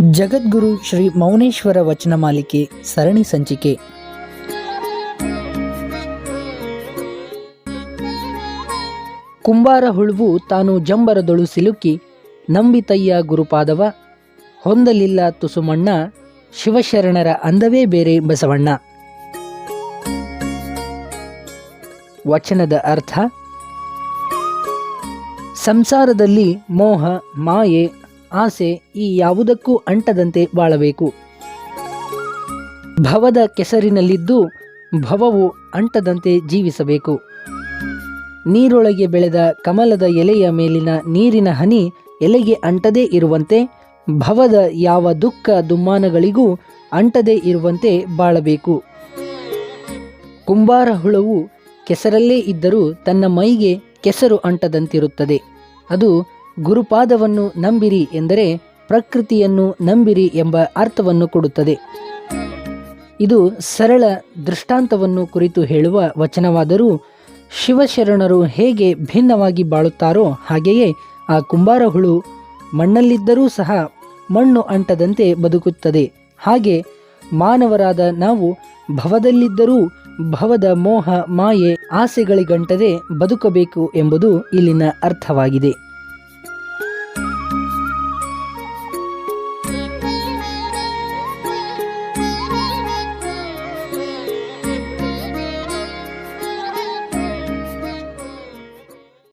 ಜಗದ್ಗುರು ಶ್ರೀ ಮೌನೇಶ್ವರ ವಚನ ಮಾಲಿಕೆ ಸರಣಿ ಸಂಚಿಕೆ. ಕುಂಬಾರ ಹುಳುವು ತಾನು ಜಂಬರದೊಳು ಸಿಲುಕಿ, ನಂಬಿತಯ್ಯ ಗುರುಪಾದವ, ಹೊಂದಲಿಲ್ಲ ತುಸುಮಣ್ಣ ಶಿವಶರಣರ ಅಂದವೇ ಬೇರೆ ಬಸವಣ್ಣ. ವಚನದ ಅರ್ಥ, ಸಂಸಾರದಲ್ಲಿ ಮೋಹ, ಮಾಯೆ ಆಸೆ ಈ ಯಾವುದಕ್ಕೂ ಅಂಟದಂತೆ ಬಾಳಬೇಕು. ಭವದ ಕೆಸರಿನಲ್ಲಿದ್ದು ಭವವು ಅಂಟದಂತೆ ಜೀವಿಸಬೇಕು. ನೀರೊಳಗೆ ಬೆಳೆದ ಕಮಲದ ಎಲೆಯ ಮೇಲಿನ ನೀರಿನ ಹನಿ ಎಲೆಗೆ ಅಂಟದೇ ಇರುವಂತೆ, ಭವದ ಯಾವ ದುಃಖ ದುಮ್ಮಾನಗಳಿಗೂ ಅಂಟದೇ ಇರುವಂತೆ ಬಾಳಬೇಕು. ಕುಂಬಾರ ಹುಳವು ಕೆಸರಲ್ಲೇ ಇದ್ದರೂ ತನ್ನ ಮೈಗೆ ಕೆಸರು ಅಂಟದಂತಿರುತ್ತದೆ. ಅದು ಗುರುಪಾದವನ್ನು ನಂಬಿರಿ ಎಂದರೆ ಪ್ರಕೃತಿಯನ್ನು ನಂಬಿರಿ ಎಂಬ ಅರ್ಥವನ್ನು ಕೊಡುತ್ತದೆ. ಇದು ಸರಳ ದೃಷ್ಟಾಂತವನ್ನು ಕುರಿತು ಹೇಳುವ ವಚನವಾದರೂ ಶಿವಶರಣರು ಹೇಗೆ ಭಿನ್ನವಾಗಿ ಬಾಳುತ್ತಾರೋ ಹಾಗೆಯೇ ಆ ಕುಂಬಾರ ಹುಳು ಮಣ್ಣಲ್ಲಿದ್ದರೂ ಸಹ ಮಣ್ಣು ಅಂಟದಂತೆ ಬದುಕುತ್ತದೆ. ಹಾಗೆ ಮಾನವರಾದ ನಾವು ಭವದಲ್ಲಿದ್ದರೂ ಭವದ ಮೋಹ, ಮಾಯೆ, ಆಸೆಗಳಿಗಂಟದೆ ಬದುಕಬೇಕು ಎಂಬುದು ಇಲ್ಲಿನ ಅರ್ಥವಾಗಿದೆ.